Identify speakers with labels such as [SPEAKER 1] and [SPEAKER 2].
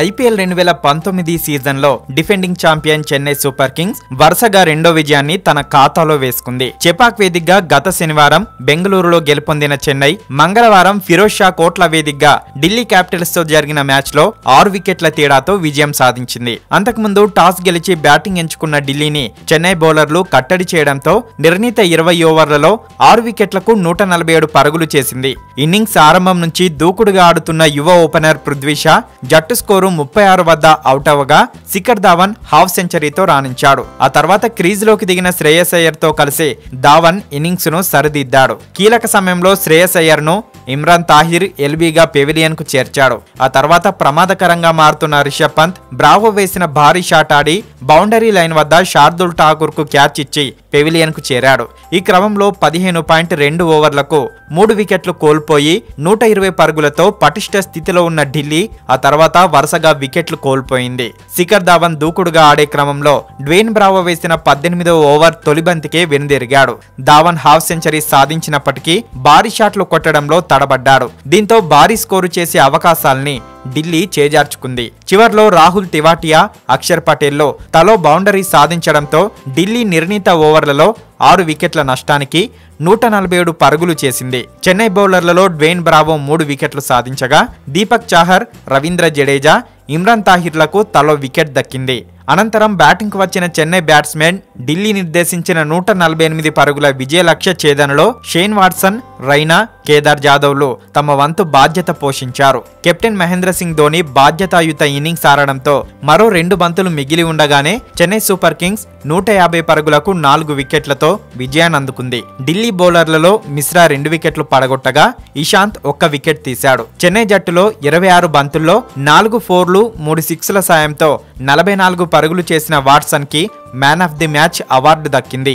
[SPEAKER 1] IPL రెండు వేల పంతొమ్మిది సీజన్లో defending champion Chennai super kings వరుసగా రెండో విజయాన్ని తన ఖాతాలో వేసుకుంది. చెపాక్ వేదికగా గత శనివారం బెంగళూరులో గెలుపొందిన చెన్నై మంగళవారం ఫిరోజ్ షా కోట్ల వేదికగా ఢిల్లీ క్యాపిటల్స్తో జరిగిన మ్యాచ్లో ఆరు వికెట్ల తేడాతో విజయం సాధించింది. అంతకుముందు టాస్ గెలిచి బ్యాటింగ్ ఎంచుకున్న ఢిల్లీని చెన్నై బౌలర్లు కట్టడి చేయడంతో నిర్ణీత ఇరవై ఓవర్లలో ఆరు వికెట్లకు నూట నలభై ఏడు పరుగులు చేసింది. ఇన్నింగ్స్ ఆరంభం నుంచి దూకుడుగా ఆడుతున్న యువ ఓపెనర్ పృథ్వీ షా జట్టు స్కోరు ముప్పై ఆరు వద్ద అవుట్ అవ్వగా శిఖర్ ధావన్ హాఫ్ సెంచరీతో రాణించాడు. ఆ తర్వాత క్రీజ్లోకి దిగిన శ్రేయస్ అయ్యర్తో కలిసి ధావన్ ఇన్నింగ్స్ను సరిదిద్దాడు. కీలక సమయంలో శ్రేయస్ అయ్యర్ను ఇమ్రాన్ తాహిర్ ఎల్బీగా పెవిలియన్కు చేర్చాడు. ఆ తర్వాత ప్రమాదకరంగా మారుతున్న రిషబ్ పంత్ బ్రావో వేసిన భారీ షాట్ ఆడి బౌండరీ లైన్ వద్ద శార్దుల్ ఠాకూర్కు క్యాచ్ ఇచ్చి పెవిలియన్కు చేరాడు. ఈ క్రమంలో పదిహేను పాయింట్ రెండు ఓవర్లకు మూడు వికెట్లు కోల్పోయి నూట ఇరవై పరుగులతో పటిష్ట స్థితిలో ఉన్న ఢిల్లీ ఆ తర్వాత వరుసగా వికెట్లు కోల్పోయింది. శిఖర్ ధావన్ దూకుడుగా ఆడే క్రమంలో డ్వేన్ బ్రావో వేసిన పద్దెనిమిదో ఓవర్ తొలి బంతికే వెనుదిరిగాడు. ధావన్ హాఫ్ సెంచరీ సాధించినప్పటికీ భారీ షాట్లు కొట్టడంలో తడబడ్డాడు. దీంతో భారీ స్కోరు చేసే అవకాశాల్ని ఢిల్లీ చేజార్చుకుంది. చివర్లో రాహుల్ తివాటియా అక్షర్ పటేల్లో తలో బౌండరీ సాధించడంతో ఢిల్లీ నిర్ణీత ఓవర్లలో ఆరు వికెట్ల నష్టానికి నూట నలభై ఏడు పరుగులు చేసింది. చెన్నై బౌలర్లలో డ్వేన్ బ్రావో మూడు వికెట్లు సాధించగా దీపక్ చాహర్ రవీంద్ర జడేజా ఇమ్రాన్ తాహిర్లకు తలో వికెట్ దక్కింది. అనంతరం బ్యాటింగ్కు వచ్చిన చెన్నై బ్యాట్స్మెన్ ఢిల్లీ నిర్దేశించిన నూట నలభై ఎనిమిది పరుగుల విజయ లక్ష్య ఛేదనలో షేన్ వాట్సన్ రైనా కేదార్ జాదవ్లు తమ వంతు బాధ్యత పోషించారు. కెప్టెన్ మహేంద్ర సింగ్ ధోని బాధ్యతాయుత ఇన్నింగ్స్ ఆడడంతో మరో రెండు బంతులు మిగిలి ఉండగానే చెన్నై సూపర్ కింగ్స్ నూట యాభై పరుగులకు నాలుగు వికెట్లతో విజయాన్ని అందుకుంది. ఢిల్లీ బౌలర్లలో మిశ్రా రెండు వికెట్లు పడగొట్టగా ఇషాంత్ ఒక్క వికెట్ తీశాడు. చెన్నై జట్టులో ఇరవై ఆరు బంతుల్లో నాలుగు ఫోర్లు మూడు సిక్స్ల సాయంతో నలభై నాలుగు పరుగులు చేసిన వాట్సన్కి man of the match award దక్కింది.